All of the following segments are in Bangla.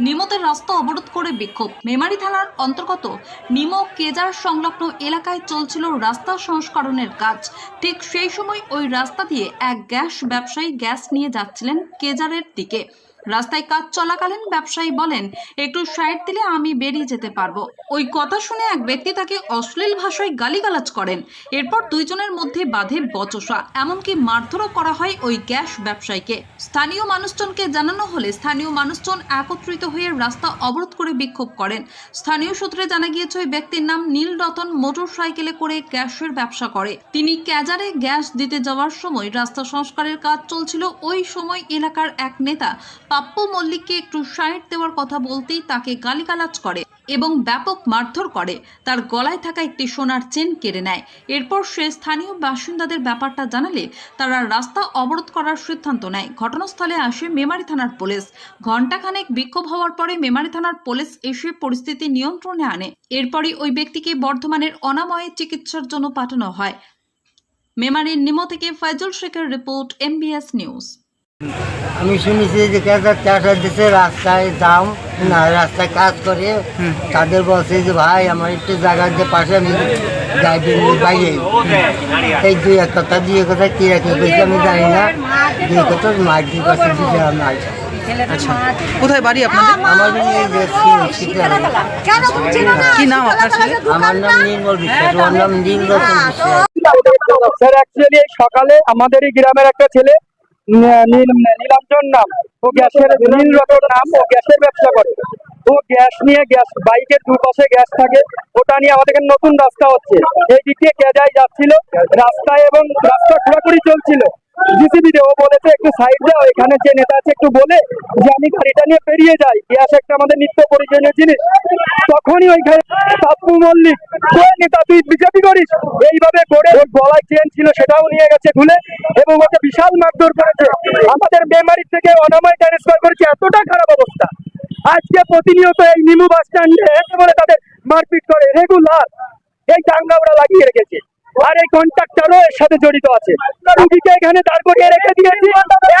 নিমতের রাস্তা অবরোধ করে বিক্ষোভ। মেমারি থানার অন্তর্গত নিম কেজার সংলগ্ন এলাকায় চলছিল রাস্তা সংস্করণের কাজ। ঠিক সেই সময় ওই রাস্তা দিয়ে এক গ্যাস ব্যবসায়ী গ্যাস নিয়ে যাচ্ছিলেন কেজারের দিকে। রাস্তায় কাজ চলাকালীন ব্যবসায়ী বলেন, একটু সাইড দিলে আমি বেরিয়ে যেতে পারব। ওই কথা শুনে এক ব্যক্তি তাকে অশ্লীল ভাষায় গালিগালাজ করেন। এরপর দুইজনের মধ্যে বাধে বচসা। এমনকি মারধরও করা হয় ওই গ্যাস ব্যবসায়ীকে। স্থানীয় মানুষজনকে জানানো হলে স্থানীয় মানুষজন একত্রিত হয়ে রাস্তা অবরোধ করে বিক্ষোভ করেন। স্থানীয় সূত্রে জানা গিয়েছে, ওই ব্যক্তির নাম নীল রতন মোটর সাইকেলে করে গ্যাসের ব্যবসা করে। তিনি ক্যাজারে গ্যাস দিতে যাওয়ার সময় রাস্তা সংস্কারের কাজ চলছিল। ওই সময় এলাকার এক নেতা পাপ্পু মল্লিককে একটু সাইড দেওয়ার কথা বলতেই তাকে গালিগালাজ করে এবং ব্যাপক মারধর করে। তার গলায় থাকা একটি সোনার চেন কেড়ে নেয়। এরপর সে স্থানীয় বাসিন্দাদের ব্যাপারটা জানালে তারা রাস্তা অবরোধ করার সিদ্ধান্ত নেয়। ঘটনাস্থলে আসে মেমারি থানার পুলিশ। ঘণ্টাখানেক বিক্ষোভ হওয়ার পরে মেমারি থানার পুলিশ এসে পরিস্থিতি নিয়ন্ত্রণে আনে। এরপরই ওই ব্যক্তিকে বর্ধমানের অনাময়ে চিকিৎসার জন্য পাঠানো হয়। মেমারির নিমো থেকে ফয়জুল শেখের রিপোর্ট, এমবিএস নিউজ। আমি শুনেছি যে ক্যাসার চাষার দেশে রাস্তায় যাও না রাস্তায় কাজ করে। তাদের বলছে যে ভাই আমার একটু জায়গার যে পাশে আমি যাইবেন বাইরে। এই দুই এক কথা দুই কথা কি রাখি বেশি আমি জানি না। দুই কথা মার দুই কথা দিতে আমি আচ্ছা কোথায় বাড়ি আপনাদের? আমার জন্য যে শি- শীতলা রোড। কি নাম আপনার ছেলে আমার নাম নির্মল বিশ্বাস ওর নাম নীল বিশ্বাস। স্যার অ্যাকচুয়ালি সকালে আমাদের এই গ্রামের একটা ছেলে নীলাঞ্জন নাম। ও গ্যাসের নীল রতন নাম, ও গ্যাসের ব্যবসা করে। ও গ্যাস নিয়ে গ্যাস, বাইকের দুপাশে গ্যাস থাকে। ওটা নিয়ে আমাদের নতুন রাস্তা হচ্ছে। এই দিকে কেজাই যাচ্ছিল, রাস্তায় এবং রাস্তা খোঁড়াখুড়ি চলছিল। গাড়িটা নিয়ে পেরিয়ে যাই। গ্যাস একটা আমাদের নিত্য জিনিস। চেন ছিল, সেটাও নিয়ে গেছে এবং বিশাল মারধর করেছে। আমাদের বেমারি থেকে অনাময় ট্রান্সফার করেছে, এতটা খারাপ অবস্থা। আজকে প্রতিনিয়ত এই নিমু বাস স্ট্যান্ডে তাদের মারপিট করে রেগুলার এই দাঙ্গা ওরা লাগিয়ে রেখেছে। আর এই কন্ট্রাক্টরও এর সাথে জড়িত আছে। রুগীকে এখানে দাঁড় করিয়ে রেখে দিয়েছি।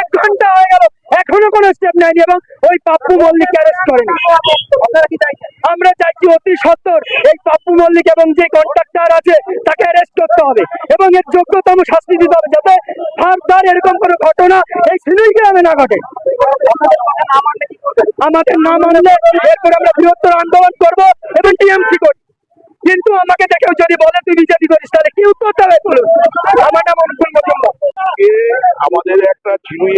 এক ঘণ্টা হয়ে গেল। এখনও কোনো স্টেপ নেয়নি এবং ওই পাপ্পু মল্লিক অ্যারেস্ট করেনি। আমরা চাইছি অতি সত্তর। এই পাপ্পু মল্লিক এবং যে কন্ট্রাক্টর আছে, তাকে অ্যারেস্ট করতে হবে এবং এর যোগ্যতম শাস্তি দিতে হবে যাতে ফার্দার এরকম কোনো ঘটনা এই সিলুই গ্রামে না ঘটে। আমাদের না মানলে এরপর আমরা বৃহত্তর আন্দোলন করব এবং টিএমসি করব কিন্তু আমাকে দেখেও যদি বলে তুই বিজেপি করিস তাহলে কি উত্তর দেবে বলুন আমার নাম অনুকূল মজুমদার আজকে আমাদের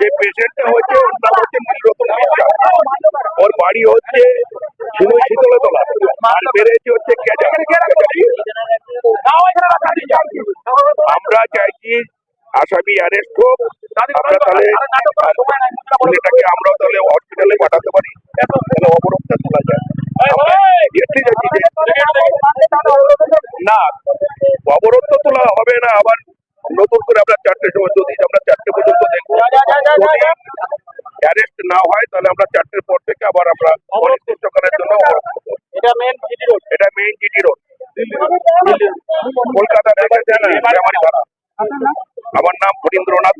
যে পেশেন্টটা হচ্ছে ওর নাম হচ্ছে নীলরতন বিশ্বাস। ওর বাড়ি হচ্ছে শুধু শীতলতলা। আর বেড়েছে হচ্ছে আমরা চাইছি আসামি অ্যারেস্ট হোক। আমরা তাহলে ছেলেটাকে আমরা তাহলে হসপিটালে পাঠাতে পারি। তাহলে অবরোধটা তোলা যায় না। অবরোধ তো তোলা হবে না। আবার নতুন করে আমরা চারটে সময় যদি আমরা রোড এটা মেইন জিটি রোড কলকাতা থেকে আমার নাম ফণীন্দ্রনাথ